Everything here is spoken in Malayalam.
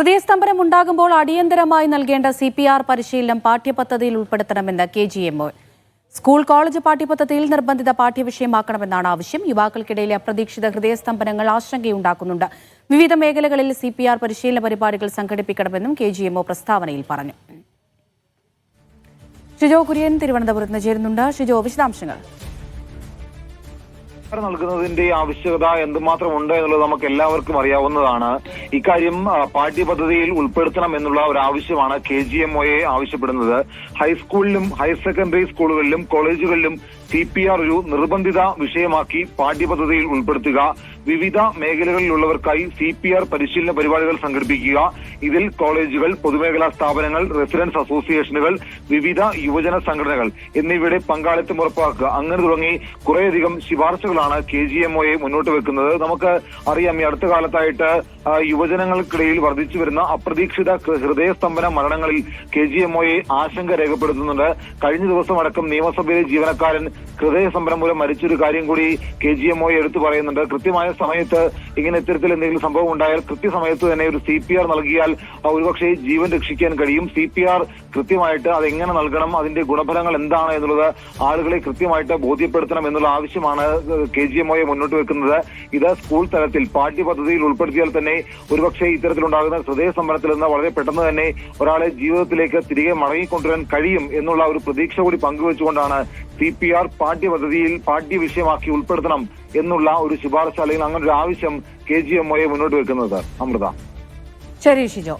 ഹൃദയസ്തംഭനം ഉണ്ടാകുമ്പോൾ അടിയന്തരമായി നൽകേണ്ട സി പി ആർ പരിശീലനം പാഠ്യപദ്ധതിയിൽ ഉൾപ്പെടുത്തണമെന്ന് K G M O. School college പാഠ്യപദ്ധതിയിൽ നിർബന്ധിത പാഠ്യവിഷയമാക്കണമെന്നാണ് ആവശ്യം. യുവാക്കൾക്കിടയിലെ അപ്രതീക്ഷിത ഹൃദയസ്തംഭനങ്ങൾ ആശങ്കയുണ്ടാക്കുന്നുണ്ട്. വിവിധ മേഖലകളിൽ സി പി ആർ പരിശീലന പരിപാടികൾ സംഘടിപ്പിക്കണമെന്നും കെ ജി എം ഒ പ്രസ്താവനയിൽ പറഞ്ഞു. ഷിജോ കുര്യൻ തിരുവനന്തപുരത്ത് ചേരുന്നുണ്ട്. ഷിജോ വിശദാംശങ്ങൾ. നൽകുന്നതിന്റെ ആവശ്യകത എന്തുമാത്രം ഉണ്ട് എന്നുള്ളത് നമുക്ക് എല്ലാവർക്കും അറിയാവുന്നതാണ്. ഇക്കാര്യം പാഠ്യപദ്ധതിയിൽ ഉൾപ്പെടുത്തണം എന്നുള്ള ഒരു ആവശ്യമാണ് കെ ജി എം ഒയെ ആവശ്യപ്പെടുന്നത്. ഹൈസ്കൂളിലും ഹയർ സെക്കൻഡറി സ്കൂളുകളിലും കോളേജുകളിലും സി പി ആർ ഒരു നിർബന്ധിത വിഷയമാക്കി പാഠ്യപദ്ധതിയിൽ ഉൾപ്പെടുത്തുക. വിവിധ മേഖലകളിലുള്ളവർക്കായി സി പി ആർ പരിശീലന പരിപാടികൾ സംഘടിപ്പിക്കുക. ഇതിൽ കോളേജുകൾ പൊതുമേഖലാ സ്ഥാപനങ്ങൾ റെസിഡൻസ് അസോസിയേഷനുകൾ വിവിധ യുവജന സംഘടനകൾ എന്നിവയുടെ പങ്കാളിത്തം ഉറപ്പാക്കുക. അങ്ങനെ തുടങ്ങി കുറേയധികം ശുപാർശകളാണ് കെ ജി എം ഒയെ മുന്നോട്ട് വെക്കുന്നത്. നമുക്ക് അറിയാം ഈ അടുത്ത കാലത്തായിട്ട് യുവജനങ്ങൾക്കിടയിൽ വർദ്ധിച്ചു വരുന്ന അപ്രതീക്ഷിത ഹൃദയസ്തംഭന മരണങ്ങളിൽ കെ ജി എം ഒയെ ആശങ്ക രേഖപ്പെടുത്തുന്നുണ്ട്. കഴിഞ്ഞ ദിവസം അടക്കം നിയമസഭയിലെ ജീവനക്കാരൻ ഹൃദയസ്തംഭനം മൂലം മരിച്ചൊരു കാര്യം കൂടി കെ ജി എം ഒ എടുത്തു പറയുന്നുണ്ട്. കൃത്യമായ സമയത്ത് ഇങ്ങനെ ഇത്തരത്തിൽ എന്തെങ്കിലും സംഭവം ഉണ്ടായാൽ കൃത്യസമയത്ത് തന്നെ ഒരു സി പി ആർ നൽകിയാൽ ഒരുപക്ഷെ ജീവൻ രക്ഷിക്കാൻ കഴിയും. സി പി ആർ കൃത്യമായിട്ട് അതെങ്ങനെ നൽകണം? അതിന്റെ ഗുണഫലങ്ങൾ എന്താണ് എന്നുള്ളത് ആളുകളെ കൃത്യമായിട്ട് ബോധ്യപ്പെടുത്തണം എന്നുള്ള ആവശ്യമാണ് കെ ജി എം ഒയെ മുന്നോട്ട് വെക്കുന്നത്. ഇത് സ്കൂൾ തലത്തിൽ പാഠ്യപദ്ധതിയിൽ ഉൾപ്പെടുത്തിയാൽ തന്നെ ഒരുപക്ഷെ ഇത്തരത്തിലുണ്ടാകുന്ന ഹൃദയ സമ്മർദ്ദത്തിൽ നിന്ന് വളരെ പെട്ടെന്ന് തന്നെ ഒരാളെ ജീവിതത്തിലേക്ക് തിരികെ മടങ്ങിക്കൊണ്ടുവരാൻ കഴിയും എന്നുള്ള ഒരു പ്രതീക്ഷ കൂടി പങ്കുവെച്ചുകൊണ്ടാണ് സി പി ആർ പാഠ്യപദ്ധതിയിൽ പാഠ്യ വിഷയമാക്കി ഉൾപ്പെടുത്തണം എന്നുള്ള ഒരു ശുപാർശ അല്ലെങ്കിൽ അങ്ങനെ ഒരു ആവശ്യം കെ ജി എം ഒയെ മുന്നോട്ട് വെക്കുന്നത് അമൃത. ശരി ഷിജോ.